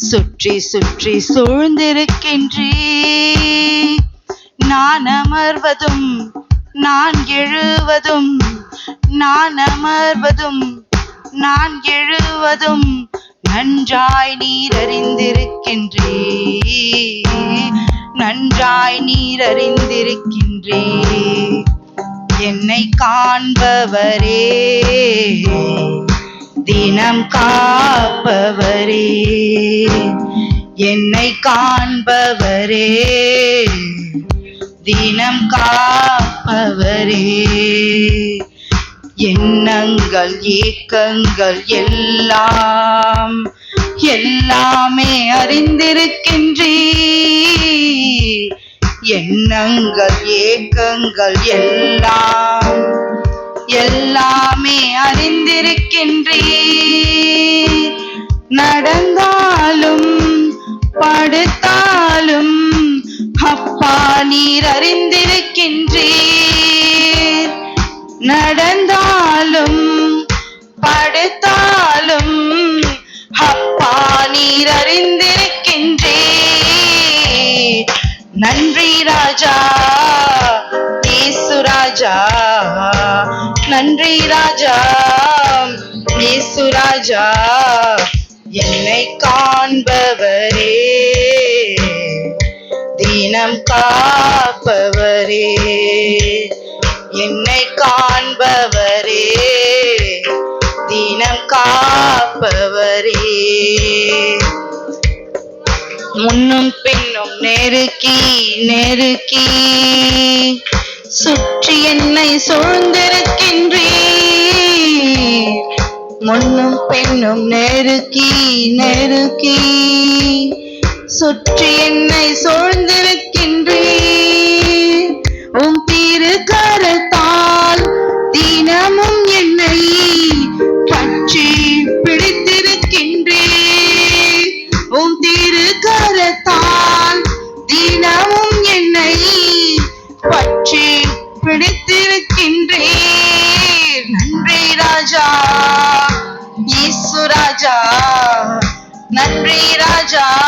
சுற்றி சுற்றி சூழ்ந்திருக்கின்றே. நான் அமர்வதும் நான் எழுவதும் நான் அமர்வதும் நான் எழுவதும் நன்றாய் நீர் அறிந்திருக்கின்றே. நன்றாய் நீர் அறிந்திருக்கின்றே. என்னை காண்பவரே. தினம் காப்பவரே. என்னை காண்பவரே. தினம் காப்பவரே. எண்ணங்கள் ஏக்கங்கள் எல்லாம் எல்லாமே அறிந்திருக்கின்றே எண்ணங்கள் ஏக்கங்கள் எல்லாம் எல்லாமே அறிந்திருக்கின்றீர். நடந்தாலும் படுத்தாலும் அப்பா நீர் அறிந்திருக்கின்றீர். நடந்தாலும் படுத்தாலும் அப்பா நீர் அறிந்திருக்கின்றீர். நன்றி ராஜா இயேசு ராஜா. நன்றி ராஜா. இயேசு ராஜா என்னை காண்பவரே. தினம் காப்பவரே. என்னை காண்பவரே. தினம் காப்பவரே. முன்னும் பின்னும் நெருக்கி நெருக்கி. சுற்றி என்னை சூழ்ந்திருக்கின்றே முன்னும் பெண்ணும் நெருக்கி நெருக்கி. சுற்றி என்னை சூழ்ந்திருக்கின்றே நன்றி ராஜா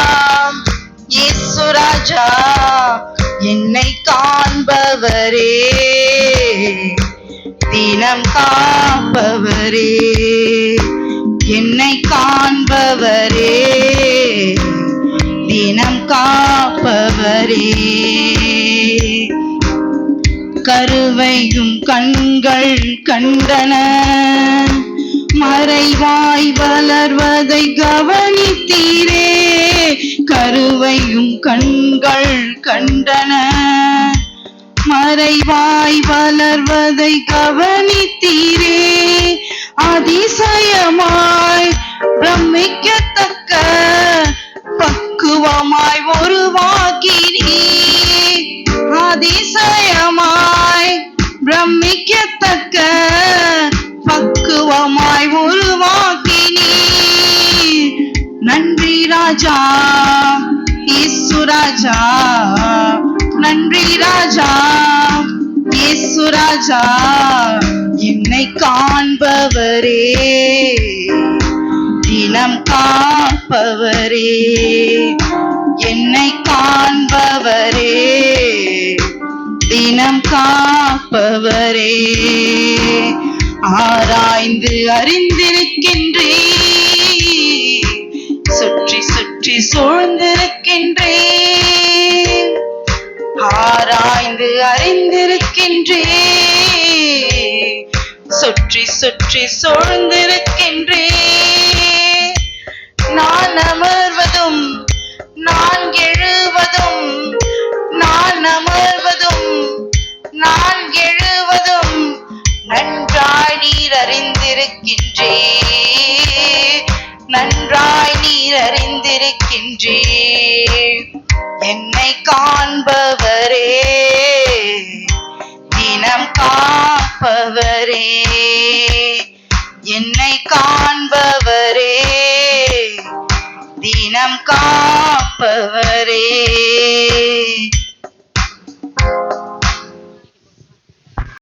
இயேசு ராஜா என்னை காண்பவரே. தினம் காப்பவரே. என்னை காண்பவரே. தினம் காப்பவரே. கருவையும் கண்கள் கண்டன. மறைவாய் வளர்வதை கவனித்தீரே. கருவையும் கண்கள் கண்டன. மறைவாய் வளர்வதை கவனித்தீரே. அதிசயமாய் பிரமிக்கத்தக்க பக்குவமாய் ஒரு ராஜா இயேசு ராஜா நன்றி ராஜா இயேசு ராஜா என்னை காண்பவரே தினம் காப்பவரே என்னை காண்பவரே தினம் காப்பவரே. ஆராய்ந்து அறிந்திருக்கின்றே சுற்றி சூழ்ந்திருக்கின்றேன். ஆராய்ந்து அறிந்திருக்கின்றே சுற்றி சுற்றி சூழ்ந்திருக்கின்றேன். அறிந்திருக்கின்றீர் என்னை காண்பவரே தினம் காப்பவரே. என்னை காண்பவரே தினம் காப்பவரே.